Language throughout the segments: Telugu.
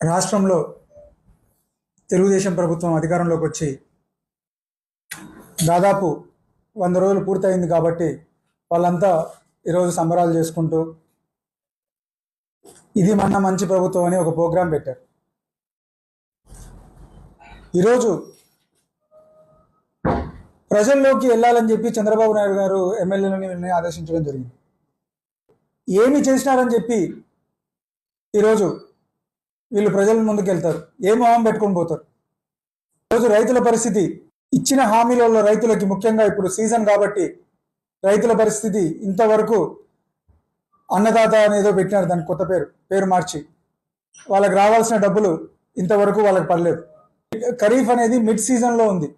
రాష్ట్రంలో తెలుగుదేశం ప్రభుత్వం అధికారంలోకి వచ్చి దాదాపు వంద రోజులు పూర్తయింది కాబట్టి వాళ్ళంతా ఈరోజు సంబరాలు చేసుకుంటూ ఇది మన మంచి ప్రభుత్వం అని ఒక ప్రోగ్రాం పెట్టారు. ఈరోజు ప్రజల్లోకి వెళ్ళాలని చెప్పి చంద్రబాబు నాయుడు గారు ఎమ్మెల్యేలని వీళ్ళని ఆదేశించడం జరిగింది. ఏమి చేసినారని చెప్పి ఈరోజు వీళ్ళు ప్రజల ముందుకు వెళ్తారు ఏ మొహం పెట్టుకొని పోతారు? ఈరోజు రైతుల పరిస్థితి ఇచ్చిన హామీలలో రైతులకి ముఖ్యంగా ఇప్పుడు సీజన్ కాబట్టి రైతుల పరిస్థితి ఇంతవరకు అన్నదాత అనేదో పెట్టినారు దానికి కొత్త పేరు పేరు మార్చి. వాళ్ళకి రావాల్సిన డబ్బులు ఇంతవరకు వాళ్ళకి పడలేదు. ఖరీఫ్ అనేది మిడ్ సీజన్లో ఉంది.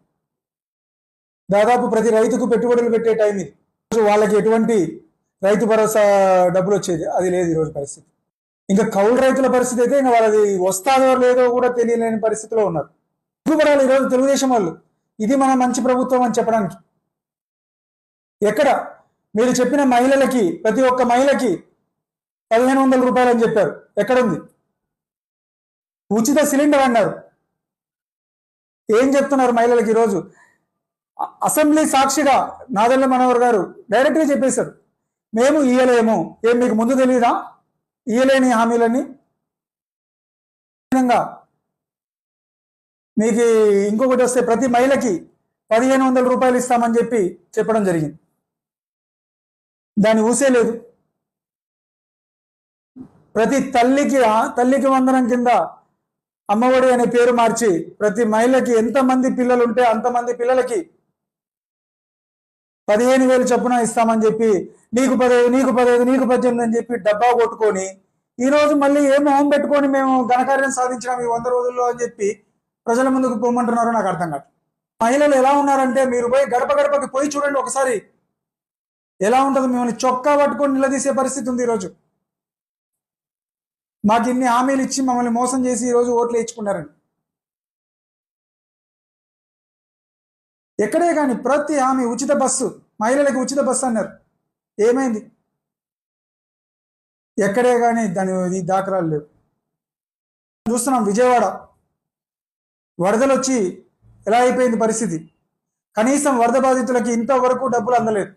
దాదాపు ప్రతి రైతుకు పెట్టుబడులు పెట్టే టైం ఇది. వాళ్ళకి ఎటువంటి రైతు భరోసా డబ్బులు వచ్చేది? అది లేదు ఈరోజు పరిస్థితి. ఇంకా కౌలు రైతుల పరిస్థితి అయితే ఇంకా వాళ్ళది వస్తాదో లేదో కూడా తెలియలేని పరిస్థితిలో ఉన్నారు. సిగ్గుపడాలి ఈరోజు తెలుగుదేశం వాళ్ళు. ఇది మన మంచి ప్రభుత్వం అని చెప్పడానికి. ఎక్కడ? మీరు చెప్పిన మహిళలకి ప్రతి ఒక్క మహిళకి పదిహేను వందల రూపాయలు అని చెప్పారు. ఎక్కడుంది? ఉచిత సిలిండర్ అన్నారు. ఏం చెప్తున్నారు మహిళలకి ఈరోజు? అసెంబ్లీ సాక్షిగా నాదల్ల మనోహర్ గారు డైరెక్ట్గా చెప్పేశారు. మేము ఇయ్యలేము. ఏం మీకు ముందు తెలియదా ఇయ్యలేని హామీలని విధంగా మీకు ఇంకొకటి వస్తే ప్రతి మహిళకి పదిహేను వందల రూపాయలు ఇస్తామని చెప్పి చెప్పడం జరిగింది. దాన్ని ఊసే లేదు. ప్రతి తల్లికి తల్లికి వందనం కింద అమ్మఒడి అనే పేరు మార్చి ప్రతి మహిళకి ఎంతమంది పిల్లలు ఉంటే అంతమంది పిల్లలకి పదిహేను వేలు చొప్పున ఇస్తామని చెప్పి నీకు పదహైదు నీకు పదహైదు నీకు పద్దెనిమిది అని చెప్పి డబ్బా కొట్టుకొని ఈ రోజు మళ్ళీ ఏ మొహం పెట్టుకొని మేము ఘనకార్యం సాధించినాం ఈ వంద రోజుల్లో అని చెప్పి ప్రజల ముందుకు పొమ్మంటున్నారో నాకు అర్థం కాదు. మహిళలు ఎలా ఉన్నారంటే మీరు పోయి గడప గడపకి పోయి చూడండి ఒకసారి. ఎలా ఉంటుంది మిమ్మల్ని చొక్కా పట్టుకొని నిలదీసే పరిస్థితి ఉంది ఈరోజు. మాకు ఇన్ని హామీలు ఇచ్చి మమ్మల్ని మోసం చేసి ఈరోజు ఓట్లు వేయించుకున్నారండి. ఎక్కడే కానీ ప్రతి ఆమె ఉచిత బస్సు మహిళలకు ఉచిత బస్సు అన్నారు. ఏమైంది? ఎక్కడే కానీ దాని దాఖలాలు లేవు. చూస్తున్నాం విజయవాడ. వరదలు వచ్చి ఎలా అయిపోయింది పరిస్థితి? కనీసం వరద బాధితులకి ఇంతవరకు డబ్బులు అందలేదు.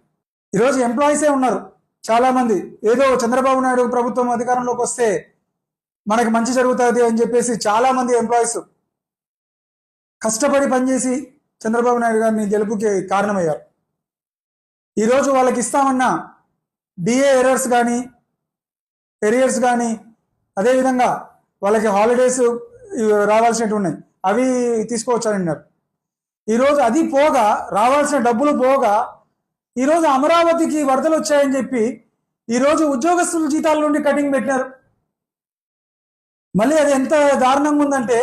ఈరోజు ఎంప్లాయీసే ఉన్నారు. చాలామంది. ఏదో చంద్రబాబు నాయుడు ప్రభుత్వం అధికారంలోకి వస్తే మనకి మంచి జరుగుతుంది అని చెప్పేసి చాలామంది ఎంప్లాయీస్ కష్టపడి పనిచేసి చంద్రబాబు నాయుడు గారిని గెలుపుకి కారణమయ్యారు. ఈరోజు వాళ్ళకి ఇస్తామన్న డిఏ ఎరర్స్ కానీ ఎరియర్స్ కానీ అదేవిధంగా వాళ్ళకి హాలిడేస్ రావాల్సినవి ఉన్నాయి. అవి తీసుకోవచ్చారన్నారు ఈరోజు అది పోగా రావాల్సిన డబ్బులు పోగా ఈరోజు అమరావతికి వరదలు వచ్చాయని చెప్పి ఈరోజు ఉద్యోగస్తుల జీతాల నుండి కటింగ్ పెట్టినారు. మళ్ళీ అది ఎంత దారుణంగా ఉందంటే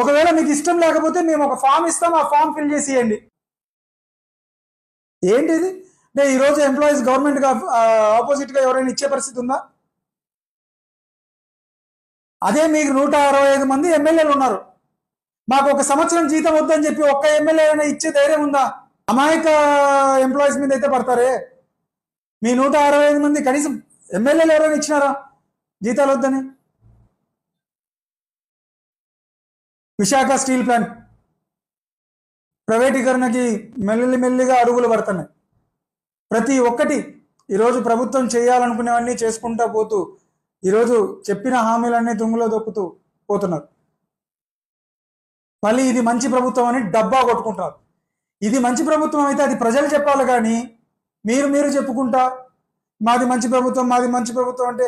ఒకవేళ మీకు ఇష్టం లేకపోతే మేము ఒక ఫామ్ ఇస్తాం ఆ ఫామ్ ఫిల్ చేసి ఇవ్వండి ఏంటి ఇది? అంటే ఈరోజు ఎంప్లాయీస్ గవర్నమెంట్గా ఆపోజిట్గా ఎవరైనా ఇచ్చే పరిస్థితి ఉందా? అదే మీకు నూట అరవై ఐదు మంది ఎమ్మెల్యేలు ఉన్నారు. మాకు ఒక సంవత్సరం జీతం వద్దని చెప్పి ఒక్క ఎమ్మెల్యే అయినా ఇచ్చే ధైర్యం ఉందా? అమాయక ఎంప్లాయీస్ మీద అయితే పడతారే? మీ నూట అరవై ఐదు మంది కనీసం ఎమ్మెల్యేలు ఎవరైనా ఇచ్చినారా? జీతాలు వద్దని? Visakha steel plant. ప్రైవేటీకరణకి మెల్లి మెల్లిగా అడుగులు పడుతున్నాయి. ప్రతి ఒక్కటి ఈరోజు ప్రభుత్వం చేయాలనుకునేవన్నీ చేసుకుంటా పోతూ ఈరోజు చెప్పిన హామీలన్నీ తుంగులో దొక్కుతూ పోతున్నారు. మళ్ళీ ఇది మంచి ప్రభుత్వం అని డబ్బా కొట్టుకుంటారు ఇది మంచి ప్రభుత్వం అయితే అది ప్రజలు చెప్పాలి కానీ మీరు మీరు చెప్పుకుంటా మాది మంచి ప్రభుత్వం మాది మంచి ప్రభుత్వం అంటే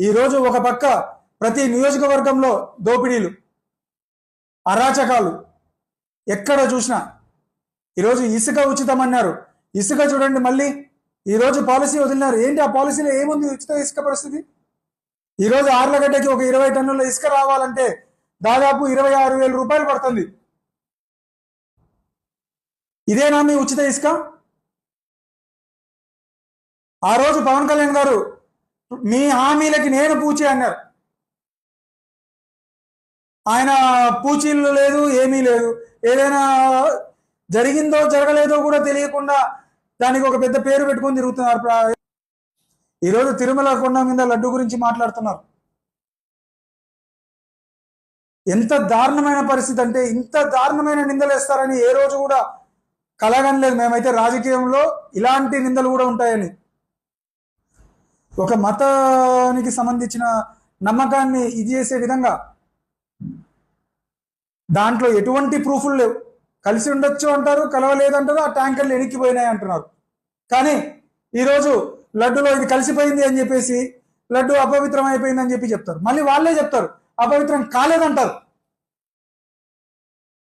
ఈరోజు ఒక పక్క ప్రతి నియోజకవర్గంలో దోపిడీలు. అరాచకాలు ఎక్కడ చూసినా. ఈరోజు ఇసుక ఉచితం అన్నారు ఇసుక చూడండి మళ్ళీ. ఈరోజు పాలసీ వదిలినారు. ఏంటి ఆ పాలసీలో ఏముంది? ఉచిత ఇసుక పరిస్థితి? ఈరోజు ఆర్లగడ్డకి ఒక ఇరవై టన్నుల ఇసుక రావాలంటే దాదాపు ఇరవై ఆరు వేల రూపాయలు పడుతుంది. ఇదేనా మీ ఉచిత ఇసుక? ఆ రోజు పవన్ కళ్యాణ్ గారు మీ హామీలకి నేను పూచి అన్నారు. ఆయన పూచీలు లేదు ఏమీ లేదు. ఏదైనా జరిగిందో జరగలేదో కూడా తెలియకుండా దానికి ఒక పెద్ద పేరు పెట్టుకొని తిరుగుతున్నారు. ఈరోజు తిరుమల కొండ మీద లడ్డు గురించి మాట్లాడుతున్నారు. ఎంత దారుణమైన పరిస్థితి అంటే ఇంత దారుణమైన నిందలు వేస్తారని ఏ రోజు కూడా కలగనలేదు మేమైతే రాజకీయంలో ఇలాంటి నిందలు కూడా ఉంటాయని. ఒక మతానికి సంబంధించిన నమ్మకాన్ని ఇది చేసే విధంగా దాంట్లో ఎటువంటి ప్రూఫ్లు లేవు. కలిసి ఉండొచ్చు అంటారు కలవలేదంటారు ఆ ట్యాంకర్లు ఎనిక్కిపోయినాయి అంటున్నారు. కానీ ఈరోజు లడ్డులో ఇది కలిసిపోయింది అని చెప్పేసి లడ్డు అపవిత్రం అయిపోయింది అని చెప్పి చెప్తారు. మళ్ళీ వాళ్ళే చెప్తారు అపవిత్రం కాలేదంటారు.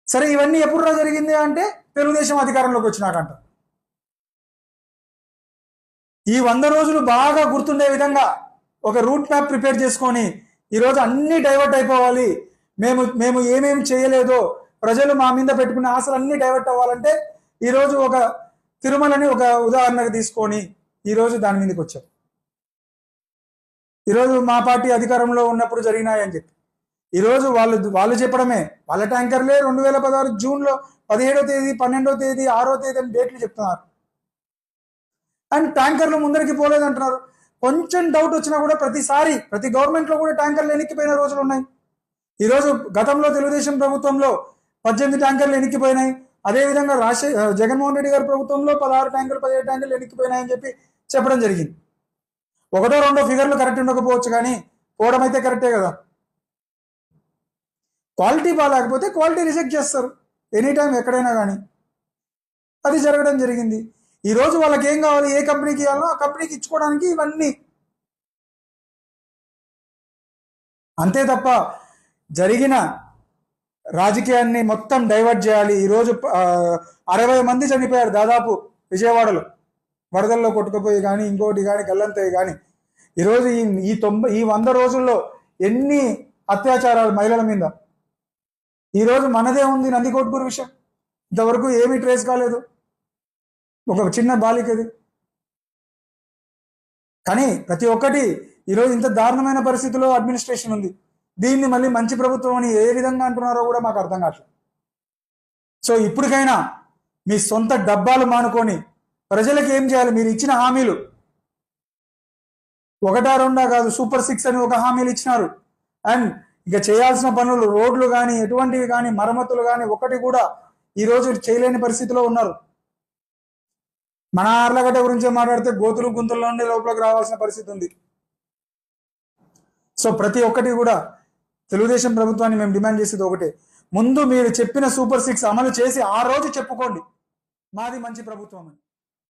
సరే ఇవన్నీ ఎప్పుడు జరిగింది అంటే తెలుగుదేశం అధికారంలోకి వచ్చినాకంట ఈ వంద రోజులు బాగా గుర్తుండే విధంగా ఒక రూట్ మ్యాప్ ప్రిపేర్ చేసుకొని ఈరోజు అన్ని డైవర్ట్ అయిపోవాలి. మేము మేము ఏమేమి చేయలేదో ప్రజలు మా మీద పెట్టుకున్న ఆశలు అన్ని డైవర్ట్ అవ్వాలంటే ఈరోజు ఒక తిరుమలని ఒక ఉదాహరణకు తీసుకొని ఈరోజు దాని మీదకి వచ్చాం. ఈరోజు మా పార్టీ అధికారంలో ఉన్నప్పుడు జరిగినాయని చెప్పి. ఈరోజు వాళ్ళు వాళ్ళు చెప్పడమే. వాళ్ళ ట్యాంకర్లే రెండు వేల పదహారు జూన్లో పదిహేడో తేదీ పన్నెండో తేదీ ఆరో తేదీ అని డేట్లు చెప్తున్నారు. అండ్ ట్యాంకర్లు ముందరికి పోలేదంటున్నారు. కొంచెం డౌట్ వచ్చినా కూడా ప్రతిసారి ప్రతి గవర్నమెంట్లో కూడా ట్యాంకర్లు ఎనిక్కిపోయిన రోజులు ఉన్నాయి. ఈరోజు గతంలో తెలుగుదేశం ప్రభుత్వంలో పద్దెనిమిది ట్యాంకర్లు ఎనిక్కిపోయినాయి అదేవిధంగా రాజశే జగన్మోహన్ రెడ్డి గారి ప్రభుత్వంలో పదహారు ట్యాంకర్లు పదిహేడు ట్యాంకర్లు ఎనిక్కిపోయినాయని చెప్పి చెప్పడం జరిగింది. ఒకటో రెండో ఫిగర్లు కరెక్ట్ ఉండకపోవచ్చు కానీ పోవడం అయితే కరెక్టే కదా. క్వాలిటీ బాగాలేకపోతే క్వాలిటీ రిజెక్ట్ చేస్తారు. ఎనీ టైం ఎక్కడైనా కానీ. అది జరగడం జరిగింది. ఈరోజు వాళ్ళకి ఏం కావాలి ఏ కంపెనీకి ఇవ్వాలో ఆ కంపెనీకి ఇచ్చుకోవడానికి ఇవన్నీ. అంతే తప్ప జరిగిన రాజకీయాన్ని మొత్తం డైవర్ట్ చేయాలి. ఈరోజు అరవై మంది చనిపోయారు దాదాపు విజయవాడలో. వరదల్లో కొట్టుకుపోయి కానీ ఇంకోటి కానీ గల్లంతయ్య కానీ ఈరోజు ఈ ఈ తొంభై ఈ వంద రోజుల్లో ఎన్ని అత్యాచారాలు మహిళల మీద? ఈరోజు మనదే ఉంది నందికోట్కూరు విషయం. ఇంతవరకు ఏమీ ట్రేస్ కాలేదు. ఒక చిన్న బాలికది. కానీ ప్రతి ఒక్కటి ఈరోజు ఇంత దారుణమైన పరిస్థితిలో అడ్మినిస్ట్రేషన్ ఉంది. దీన్ని మళ్ళీ మంచి ప్రభుత్వం అని ఏ విధంగా అంటున్నారో కూడా మాకు అర్థం కావట్లేదు. సో ఇప్పటికైనా మీ సొంత డబ్బాలు మానుకొని ప్రజలకు ఏం చేయాలి? మీరు ఇచ్చిన హామీలు. ఒకటా రెండా కాదు సూపర్ సిక్స్ అని ఒక హామీలు ఇచ్చినారు. అండ్ ఇక చేయాల్సిన పనులు రోడ్లు కానీ ఎటువంటివి కానీ మరమ్మతులు కానీ ఒకటి కూడా ఈ రోజు చేయలేని పరిస్థితిలో ఉన్నారు. మన ఆర్లగడ్డ గురించి మాట్లాడితే గోతులు గుంతుల నుండి లోపలికి రావాల్సిన పరిస్థితి ఉంది. సో ప్రతి ఒక్కటి కూడా తెలుగుదేశం ప్రభుత్వాన్ని మేము డిమాండ్ చేసేది ఒకటే. ముందు మీరు చెప్పిన సూపర్ సిక్స్ అమలు చేసి ఆ రోజు చెప్పుకోండి. మాది మంచి ప్రభుత్వం అని.